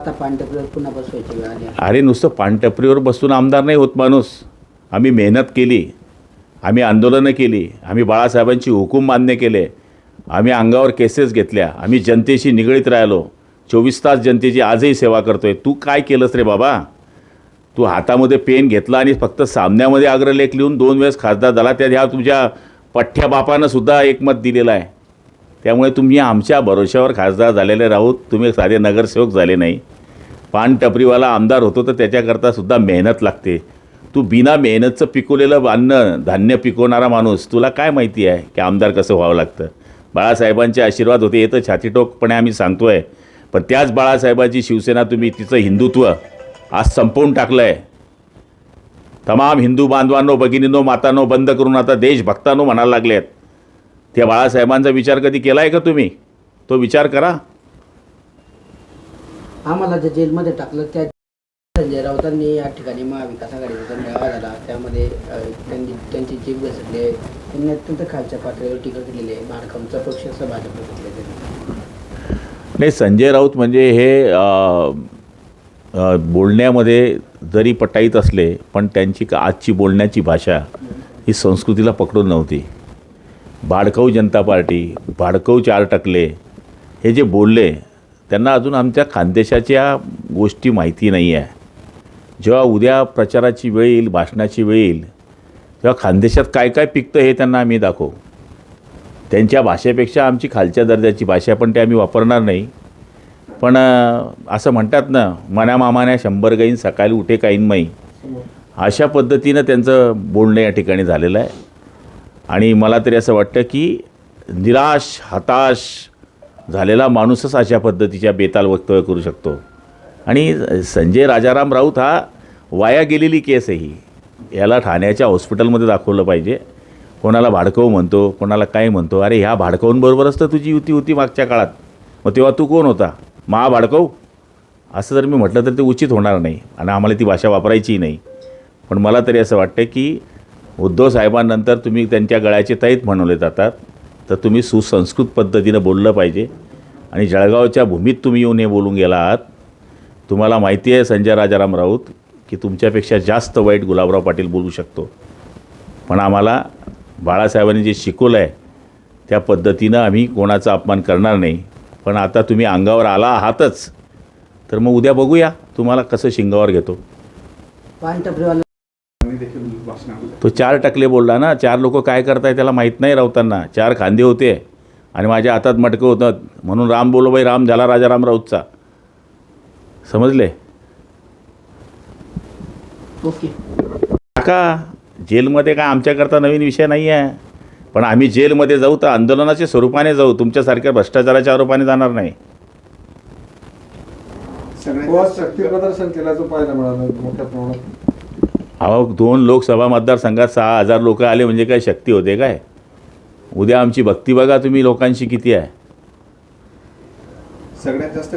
आता पानटपरीवर पुन्हा बसवायची वेळ आली अरे नुसतं पानटपरीवर बसून आमदार नाही होत माणूस. आम्ही मेहनत केली. आम्ही आंदोलनं केली. आम्ही बाळासाहेबांची हुकूम मान्य केले. आम्ही अंगावर केसेस घेतल्या. आम्ही जनतेशी निगडीत राहिलो. चोवीस तास जनतेची आजही सेवा करतोय. तू काय केलंस रे बाबा? तू हातामध्ये पेन घेतला आणि फक्त सामन्यामध्ये अग्रलेख लिहून दोन वेळेस खासदार झाला. त्यात ह्या तुझ्या पठ्ठ्या बापानं सुद्धा एकमत दिलेलं आहे. त्यामुळे तुम्ही आमच्या भरोश्यावर खासदार झालेले राहूत. तुम्ही साधे नगरसेवक झाले नाही. पान टपरीवाला आमदार होतो तर त्याच्याकरता सुद्धा मेहनत लागते. तू बिना मेहनतचं पिकवलेलं अन्न धान्य पिकवणारा माणूस तुला काय माहिती आहे की आमदार कसं व्हावं लागतं? बाळासाहेबांचे आशीर्वाद होते हे तर छातीटोकपणे आम्ही सांगतोय. पण त्याच बाळासाहेबांची शिवसेना तुम्ही तिचं हिंदुत्व आज संपवून टाकलं आहे तमाम हिंदू बांधवांनो भगिनींनो मातांनो बंद करून आता देशभक्तांनो म्हणायला लागले आहेत त्या बाळासाहेबांचा विचार कधी केला आहे का तुम्ही? तो विचार करा. आम्हाला जे जेलमध्ये टाकलं त्या संजय राऊतांनी या ठिकाणी महाविकास आघाडीचा मेळावा झाला त्यामध्ये अ, त्यांनी त्यांची जीभ घसरले. त्यांनी अत्यंत खालच्या पातळीवर टीका केलेली आहे. भाडकामचा पक्ष असं भाजपला घेतलं त्यांनी. नाही संजय राऊत म्हणजे हे अ, अ, बोलण्यामध्ये जरी पटाईत असले पण त्यांची का- आजची बोलण्याची भाषा ही संस्कृतीला पकडून नव्हती. भाडकऊ जनता पार्टी भाडकऊ चार टकले हे जे बोलले त्यांना अजून आमच्या खानदेशाच्या गोष्टी माहिती नाही आहे. जेव्हा उद्या प्रचाराची वेळ येईल भाषणाची वेळ येईल तेव्हा खानदेशात काय काय पिकतं हे त्यांना आम्ही दाखवू. त्यांच्या भाषेपेक्षा आमची खालच्या दर्जाची भाषा पण ते आम्ही वापरणार नाही. पण असं म्हणतात ना मनामामान्या शंभर गाईन सकाळी उठे काहीन माई. अशा पद्धतीनं त्यांचं बोलणं या ठिकाणी झालेलं आहे. आणि मला तरी असं वाटतं की निराश हताश झालेला माणूसच अशा पद्धतीच्या बेताल वक्तव्य करू शकतो. आणि संजय राजाराम राऊत हा वाया गेलेली केस आहे ही. याला ठाण्याच्या हॉस्पिटलमध्ये दाखवलं पाहिजे. कोणाला भाडकव म्हणतो कोणाला काय म्हणतो अरे ह्या भाडकवूंबरोबरच तर तुझी युती होती मागच्या काळात. मग तेव्हा तू कोण होता? मा भाडकवू? असं जर मी म्हटलं तर ते उचित होणार नाही आणि आम्हाला ती भाषा वापरायची नाही. पण मला तरी असं वाटतं की उद्धव साहेबांनंतर तुम्ही त्यांच्या गळ्याचे तैत म्हणवले जातात. तर तुम्ही सुसंस्कृत पद्धतीनं बोललं पाहिजे. आणि जळगावच्या भूमीत तुम्ही येऊन हे बोलून गेला आहात तुम्हाला माहिती आहे संजय राजाराम राऊत की तुमच्यापेक्षा जास्त वाईट गुलाबराव पाटील बोलू शकतो. पण आम्हाला बाळासाहेबांनी जे शिकवलं आहे त्या पद्धतीनं आम्ही कोणाचा अपमान करणार नाही. पण आता तुम्ही अंगावर आला आहातच. तर मग उद्या बघूया तुम्हाला कसं शिंगावर घेतो. तो चार टकले बोलला ना चार लोक काय करताय त्याला माहीत नाही राऊतांना. चार खांदे होते. आणि माझ्या हातात मटकं होतं. म्हणून राम बोलो बाई राम झाला राजा राम राऊतचा. समजले? ओके. काका जेलमध्ये काय आमच्याकरता नवीन विषय नाही आहे पण आम्ही जेलमध्ये जाऊ तर आंदोलनाच्या स्वरूपाने जाऊ. तुमच्यासारख्या भ्रष्टाचाराच्या आरोपाने जाणार नाही. व शक्ती प्रदर्शन केल्याचं पाहायला मिळालं मोठ्या प्रमाणात. अहो दोन लोकसभा मतदारसंघात सहा हजार लोक आले म्हणजे काय शक्ती होते काय? उद्या आमची भक्ती बघा तुम्ही लोकांशी किती आहे. सगळ्यात जास्त